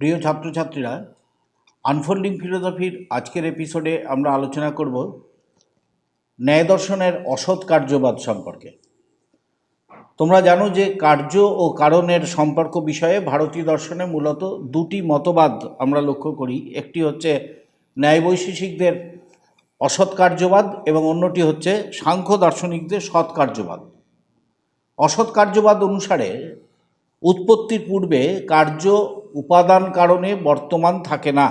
প্রিয় ছাত্রছাত্রীরা আনফোল্ডিং ফিলোসফির আজকের এপিসোডে আমরা আলোচনা করব ন্যায় দর্শনের অসৎ কার্যবাদ সম্পর্কে। তোমরা জানো যে কার্য ও কারণের সম্পর্ক বিষয়ে ভারতীয় দর্শনে মূলত দুটি মতবাদ আমরা লক্ষ্য করি। একটি হচ্ছে ন্যায় বৈশেষিকদের অসৎ কার্যবাদ এবং অন্যটি হচ্ছে সাংখ্য দার্শনিকদের সৎ কার্যবাদ। অসৎ কার্যবাদ অনুসারে উৎপত্তির পূর্বে কার্য উপাদান কারণে বর্তমান থাকে না।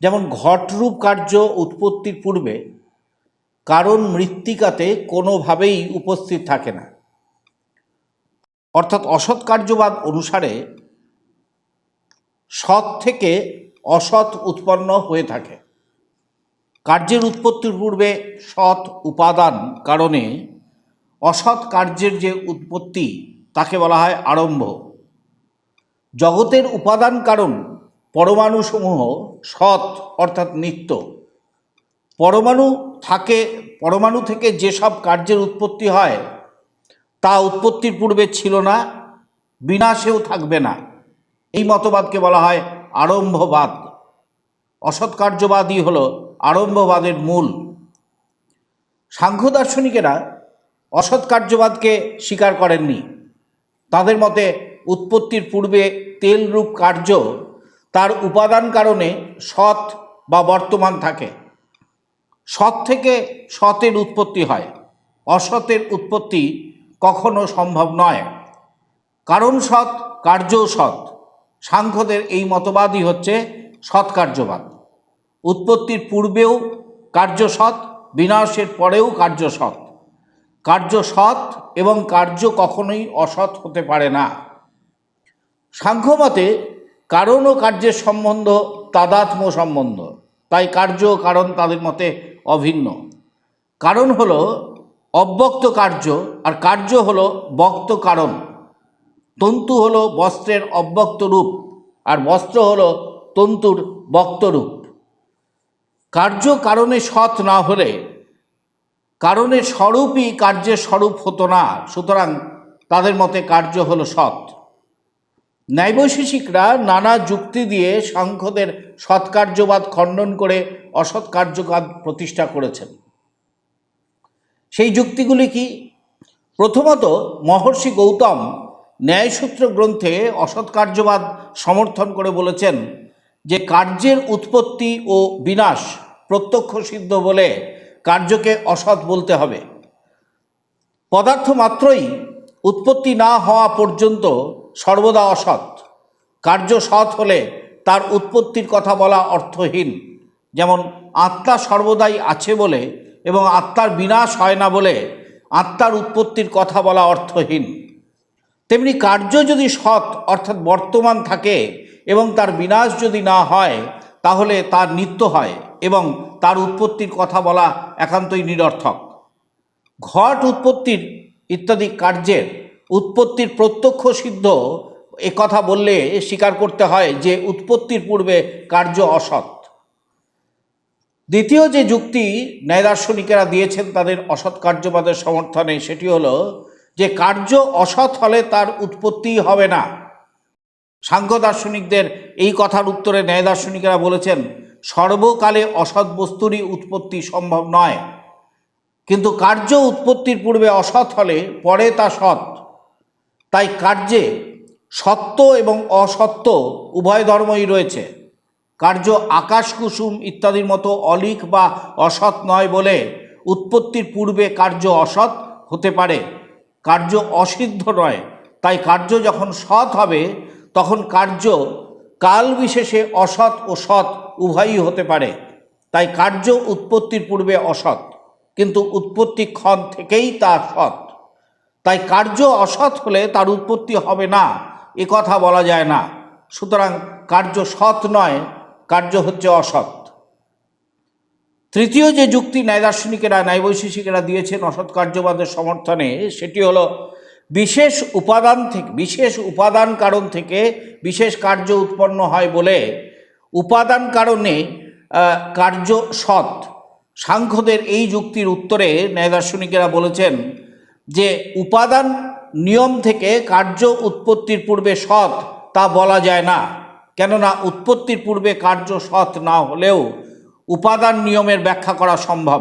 যেমন ঘটরূপ কার্য উৎপত্তির পূর্বে কারণ মৃত্তিকাতে কোনোভাবেই উপস্থিত থাকে না। অর্থাৎ অসৎ কার্যবাদ অনুসারে সৎ থেকে অসৎ উৎপন্ন হয়ে থাকে। কার্যের উৎপত্তির পূর্বে সৎ উপাদান কারণে অসৎ কার্যের যে উৎপত্তি, তাকে বলা হয় আরম্ভ। জগতের উপাদান কারণ পরমাণুসমূহ সৎ, অর্থাৎ নিত্য। পরমাণু থাকে, পরমাণু থেকে যেসব কার্যের উৎপত্তি হয়, তা উৎপত্তির পূর্বে ছিল না বিনাশেও থাকবে না। এই মতবাদকে বলা হয় আরম্ভবাদ। অসৎ কার্যবাদই হল আরম্ভবাদের মূল। সাংখ্য দার্শনিকেরা অসৎ কার্যবাদকে স্বীকার করেননি। তাদের মতে উৎপত্তির পূর্বে তেলরূপ কার্য তার উপাদান কারণে সৎ বা বর্তমান থাকে। সৎ থেকে সতের উৎপত্তি হয়। অসতের উৎপত্তি কখনো সম্ভব নয়। কারণ সৎ, কার্য সৎ। সাংখ্যদের এই মতবাদই হচ্ছে সৎ কার্যবাদ উৎপত্তির পূর্বেও কার্য সৎ, বিনাশের পরেও কার্য সৎ। কার্য সৎ এবং কার্য কখনোই অসৎ হতে পারে না। সাংখ্যমতে কারণ ও কার্যের সম্বন্ধ তাদাত্ম সম্বন্ধ। তাই কার্য ও কারণ তাদের মতে অভিন্ন। কারণ হলো অব্যক্ত কার্য আর কার্য হলো বক্ত কারণ। তন্তু হলো বস্ত্রের অব্যক্ত রূপ আর বস্ত্র হলো তন্তুর বক্তরূপ কার্য কারণে সৎ না হলে কারণের স্বরূপই কার্যের স্বরূপ হতো না, সুতরাং তাদের মতে কার্য হলো সৎ। ন্যায়বৈশেষিকরা নানা যুক্তি দিয়ে সাংখ্যদের সৎকার্যবাদ খণ্ডন করে অসৎ কার্যবাদ প্রতিষ্ঠা করেছেন। সেই যুক্তিগুলি কি? প্রথমত, মহর্ষি গৌতম ন্যায়সূত্র গ্রন্থে অসৎ কার্যবাদ সমর্থন করে বলেছেন যে কার্যের উৎপত্তি ও বিনাশ প্রত্যক্ষ সিদ্ধ বলে কার্যকে অসৎ বলতে হবে। পদার্থ মাত্রই উৎপত্তি না হওয়া পর্যন্ত সর্বদা অসৎ। কার্য সৎ হলে তার উৎপত্তির কথা বলা অর্থহীন। যেমন, আত্মা সর্বদাই আছে বলে এবং আত্মার বিনাশ হয় না বলে আত্মার উৎপত্তির কথা বলা অর্থহীন। তেমনি কার্য যদি সৎ, অর্থাৎ বর্তমান থাকে এবং তার বিনাশ যদি না হয়, তাহলে তার নিত্য হয়। এবং তার উৎপত্তির কথা বলা একান্তই নিরর্থক। ঘট উৎপত্তির ইত্যাদি কার্যের উৎপত্তির প্রত্যক্ষ সিদ্ধ এ কথা বললে স্বীকার করতে হয় যে উৎপত্তির পূর্বে কার্য অসৎ। দ্বিতীয় যে যুক্তি ন্যায়দার্শনিকেরা দিয়েছেন তাদের অসৎ কার্যবাদের সমর্থনে, সেটি হলো যে কার্য অসৎ হলে তার উৎপত্তি হবে না। সাংখ্য দার্শনিকদের এই কথার উত্তরে ন্যায় দার্শনিকেরা বলেছেন সর্বকালে অসৎ বস্তুরই উৎপত্তি সম্ভব নয়। কিন্তু কার্য উৎপত্তির পূর্বে অসৎ হলে পরে তা সৎ। তাই কার্যে সত্য এবং অসত্য উভয় ধর্মই রয়েছে। কার্য আকাশ কুসুম ইত্যাদির মতো অলিক বা অসৎ নয় বলে উৎপত্তির পূর্বে কার্য অসৎ হতে পারে। কার্য অসিদ্ধ নয়, তাই কার্য যখন সৎ হবে, তখন কার্য কাল বিশেষে অসৎ ও সৎ উভয়ই হতে পারে। তাই কার্য উৎপত্তির পূর্বে অসৎ, কিন্তু উৎপত্তি ক্ষণ থেকেই তা সৎ। তাই কার্য অসৎ হলে তার উৎপত্তি হবে না, এ কথা বলা যায় না। সুতরাং কার্য সৎ নয়, কার্য হচ্ছে অসৎ। তৃতীয় যে যুক্তি ন্যায়দার্শনিকেরা, ন্যায়বৈশেষিকেরা দিয়েছেন অসৎ কার্যবাদের সমর্থনে, সেটি হলো বিশেষ উপাদান থেকে, বিশেষ উপাদান কারণ থেকে বিশেষ কার্য উৎপন্ন হয় বলে উপাদান কারণে কার্য সৎ। সাংখ্যদের এই যুক্তির উত্তরে ন্যায়দার্শনিকেরা বলেছেন যে উপাদান নিয়ম থেকে কার্য উৎপত্তির পূর্বে সৎ তা বলা যায় না। কেননা উৎপত্তির পূর্বে কার্য সৎ না হলেও উপাদান নিয়মের ব্যাখ্যা করা সম্ভব।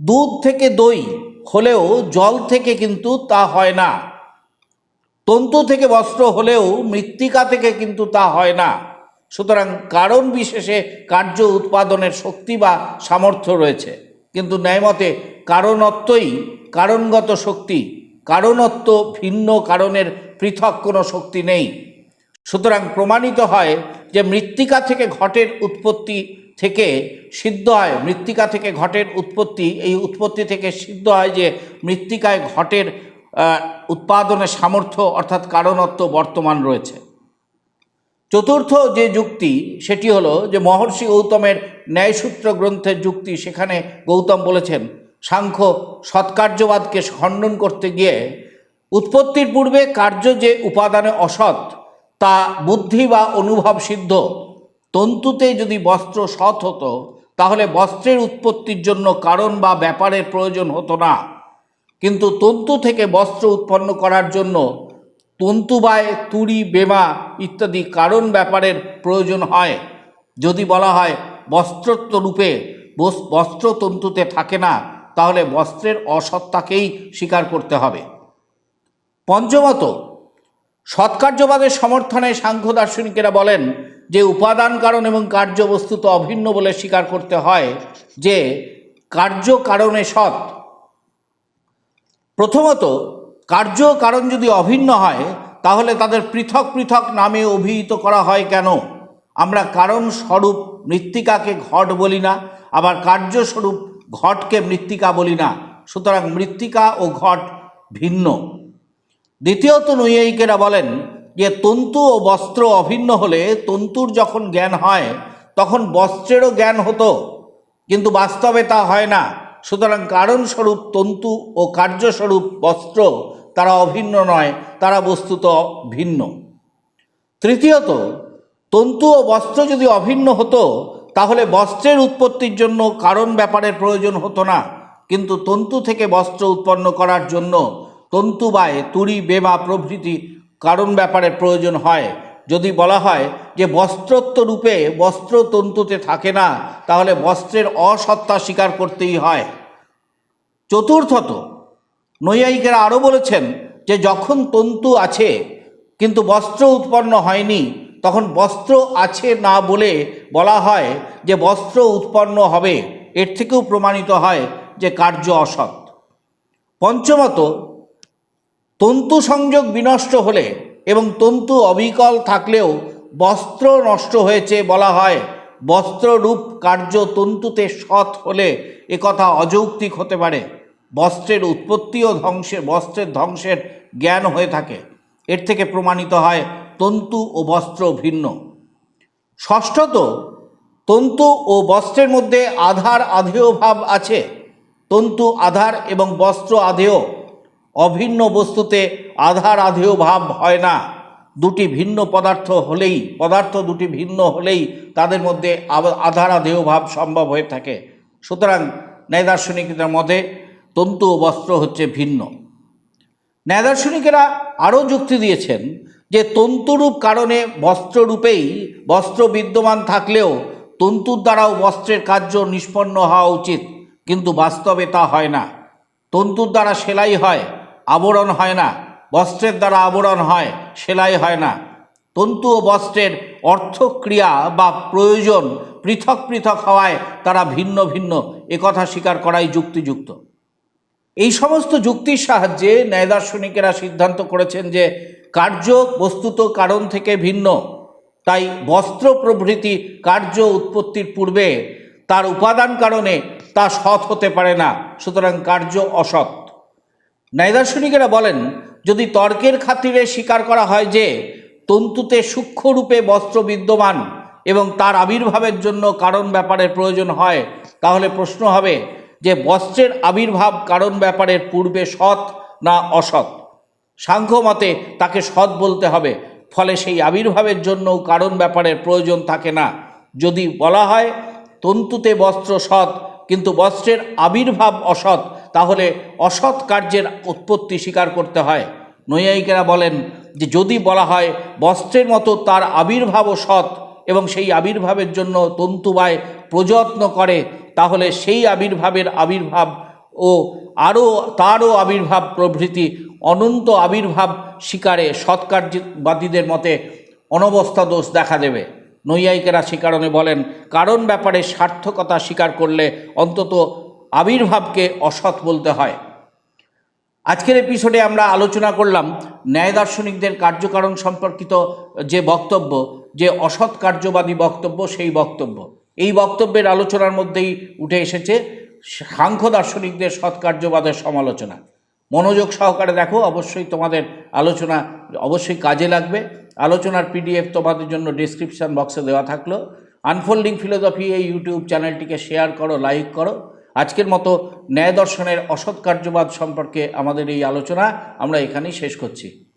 দুধ থেকে দই হলেও জল থেকে কিন্তু তা হয় না। তন্তু থেকে বস্ত্র হলেও মৃত্তিকা থেকে কিন্তু তা হয় না। সুতরাং কারণ বিশেষে কার্য উৎপাদনের শক্তি বা সামর্থ্য রয়েছে। কিন্তু ন্যায়মতে কারণত্বই কারণগত শক্তি। কারণত্ব ভিন্ন কারণের পৃথক কোনো শক্তি নেই। সুতরাং প্রমাণিত হয় যে মৃত্তিকা থেকে ঘটের উৎপত্তি থেকে সিদ্ধ হয় মৃত্তিকা থেকে ঘটের উৎপত্তি, এই উৎপত্তি থেকে সিদ্ধ হয় যে মৃত্তিকায় ঘটের উৎপাদনের সামর্থ্য অর্থাৎ কারণত্ব বর্তমান রয়েছে। চতুর্থ যে যুক্তি, সেটি হলো যে মহর্ষি গৌতমের ন্যায়সূত্র গ্রন্থের যুক্তি, সেখানে গৌতম বলেছেন, সাংখ্য সৎকার্যবাদকে খণ্ডন করতে গিয়ে উৎপত্তির পূর্বে কার্য যে উপাদানে অসৎ, তা বুদ্ধি বা অনুভব সিদ্ধ। তন্তুতে যদি বস্ত্র সৎ হতো, তাহলে বস্ত্রের উৎপত্তির জন্য কারণ বা ব্যাপারের প্রয়োজন হতো না। কিন্তু তন্তু থেকে বস্ত্র উৎপন্ন করার জন্য তন্তুবায় তুড়ি, বেমা ইত্যাদি কারণ ব্যাপারের প্রয়োজন হয়। যদি বলা হয় বস্ত্রত্ব রূপে বস- বস্ত্র তন্তুতে থাকে না, তাহলে বস্ত্রের অসত্তাকেই স্বীকার করতে হবে। পঞ্চমত সৎকার্যবাদের সমর্থনে সাংখ্য দার্শনিকেরা বলেন যে উপাদান কারণ এবং কার্য বস্তুত অভিন্ন বলে স্বীকার করতে হয় যে কার্য কারণে সৎ। প্রথমত, কার্য কারণ যদি অভিন্ন হয়, তাহলে তাদের পৃথক পৃথক নামে অভিহিত করা হয় কেন? আমরা কারণ স্বরূপ মৃত্তিকাকে ঘট বলি না, আবার কার্যস্বরূপ ঘটকে মৃত্তিকা বলি না। সুতরাং মৃত্তিকা ও ঘট ভিন্ন। দ্বিতীয়ত নৈয়ায়িকেরা বলেন যে তন্তু ও বস্ত্র অভিন্ন হলে তন্তুর যখন জ্ঞান হয়, তখন বস্ত্রেরও জ্ঞান হতো। কিন্তু বাস্তবে তা হয় না। সুতরাং কারণস্বরূপ তন্তু ও কার্যস্বরূপ বস্ত্র তারা অভিন্ন নয়, তারা বস্তুত ভিন্ন। তৃতীয়ত, তন্তু ও বস্ত্র যদি অভিন্ন হতো, তাহলে বস্ত্রের উৎপত্তির জন্য কারণ ব্যাপারের প্রয়োজন হতো না। কিন্তু তন্তু থেকে বস্ত্র উৎপন্ন করার জন্য তন্তুবায় তুড়ি বেমা প্রভৃতি কারণ ব্যাপারে প্রয়োজন হয়। যদি বলা হয় যে বস্ত্রত্ব রূপে বস্ত্র তন্তুতে থাকে না, তাহলে বস্ত্রের অসত্তা স্বীকার করতেই হয়। চতুর্থত, নৈয়ায়িকেরা আরও বলেছেন যে যখন তন্তু আছে, কিন্তু বস্ত্র উৎপন্ন হয়নি, তখন বস্ত্র আছে না বলে বলা হয় যে বস্ত্র উৎপন্ন হবে। এর থেকেও প্রমাণিত হয় যে কার্য অসৎ। পঞ্চমত তন্তু সংযোগ বিনষ্ট হলে এবং তন্তু অবিকল থাকলেও বস্ত্র নষ্ট হয়েছে বলা হয়। বস্ত্ররূপ কার্য তন্তুতে সৎ হলে একথা অযৌক্তিক হতে পারে। বস্ত্রের উৎপত্তি ও ধ্বংসের, বস্ত্রের ধ্বংসের জ্ঞান হয়ে থাকে। এর থেকে প্রমাণিত হয় তন্তু ও বস্ত্র ভিন্ন। ষষ্ঠত, তন্তু ও বস্ত্রের মধ্যে আধার আধেয় ভাব আছে। তন্তু আধার এবং বস্ত্র আধেয় অভিন্ন বস্তুতে আধার আধেয় ভাব হয় না। দুটি ভিন্ন পদার্থ হলেই, পদার্থ দুটি ভিন্ন হলেই তাদের মধ্যে আধার আধেয় ভাব সম্ভব হয়ে থাকে। সুতরাং ন্যায় দার্শনিকদের তন্তু ও বস্ত্র হচ্ছে ভিন্ন। ন্যায় দার্শনিকেরা আরও যুক্তি দিয়েছেন যে তন্তুরূপ কারণে বস্ত্ররূপেই বস্ত্র বিদ্যমান থাকলেও তন্তুর দ্বারাও বস্ত্রের কার্য নিষ্পন্ন হওয়া উচিত, কিন্তু বাস্তবে তা হয় না। তন্তুর দ্বারা সেলাই হয় আবরণ হয় না, বস্ত্রের দ্বারা আবরণ হয়, সেলাই হয় না। তন্তু ও বস্ত্রের অর্থক্রিয়া বা প্রয়োজন পৃথক পৃথক হওয়ায় তারা ভিন্ন ভিন্ন একথা স্বীকার করাই যুক্তিযুক্ত। এই সমস্ত যুক্তির সাহায্যে ন্যায় দার্শনিকেরা সিদ্ধান্ত করেছেন যে কার্য বস্তুত কারণ থেকে ভিন্ন। তাই বস্ত্র প্রভৃতি কার্য উৎপত্তির পূর্বে তার উপাদান কারণে তা সৎ হতে পারে না, সুতরাং কার্য অসৎ। ন্যায় দার্শনিকেরা বলেন, যদি তর্কের খাতিরে স্বীকার করা হয় যে তন্তুতে সূক্ষ্মরূপে বস্ত্র বিদ্যমান এবং তার আবির্ভাবের জন্য কারণ ব্যাপারের প্রয়োজন হয়, তাহলে প্রশ্ন হবে যে বস্ত্রের আবির্ভাব কারণ ব্যাপারের পূর্বে সৎ না অসৎ? সাংখ্য মতে তাকে সৎ বলতে হবে, ফলে সেই আবির্ভাবের জন্যও কারণ ব্যাপারের প্রয়োজন থাকে না। যদি বলা হয় তন্তুতে বস্ত্র সৎ, কিন্তু বস্ত্রের আবির্ভাব অসৎ তাহলে অসৎ কার্যের উৎপত্তি স্বীকার করতে হয়। নৈয়ায়িকেরা বলেন যে যদি বলা হয় বস্ত্রের মতো তার আবির্ভাবও সৎ এবং সেই আবির্ভাবের জন্য তন্তুবায় প্রযত্ন করে, তাহলে সেই আবির্ভাবের আবির্ভাব ও আরও, তারও আবির্ভাব প্রভৃতি অনন্ত আবির্ভাব শিকারে সৎকার্যবাদীদের মতে অনবস্থা দোষ দেখা দেবে। নৈয়ায়িকেরা সে কারণে বলেন, কারণ ব্যাপারে সার্থকতা স্বীকার করলে অন্তত আবির্ভাবকে অসৎ বলতে হয়। আজকের এপিসোডে আমরা আলোচনা করলাম ন্যায় দার্শনিকদের কার্যকারণ সম্পর্কিত যে বক্তব্য, যে অসৎ কার্যবাদী বক্তব্য, সেই বক্তব্য। এই বক্তব্যের আলোচনার মধ্যেই উঠে এসেছে সাংখ্য দার্শনিকদের সৎকার্যবাদের সমালোচনা। মনোযোগ সহকারে দেখো, অবশ্যই তোমাদের আলোচনা অবশ্যই কাজে লাগবে। আলোচনার পিডিএফ তোমাদের জন্য ডিসক্রিপশন বক্সে দেওয়া থাকল। আনফোল্ডিং ফিলোসফি এই ইউটিউব চ্যানেলটিকে শেয়ার করো লাইক করো। আজকের মতো ন্যায় দর্শনের অসৎ কার্যবাদ সম্পর্কে আমাদের এই আলোচনা আমরা এখানেই শেষ করছি।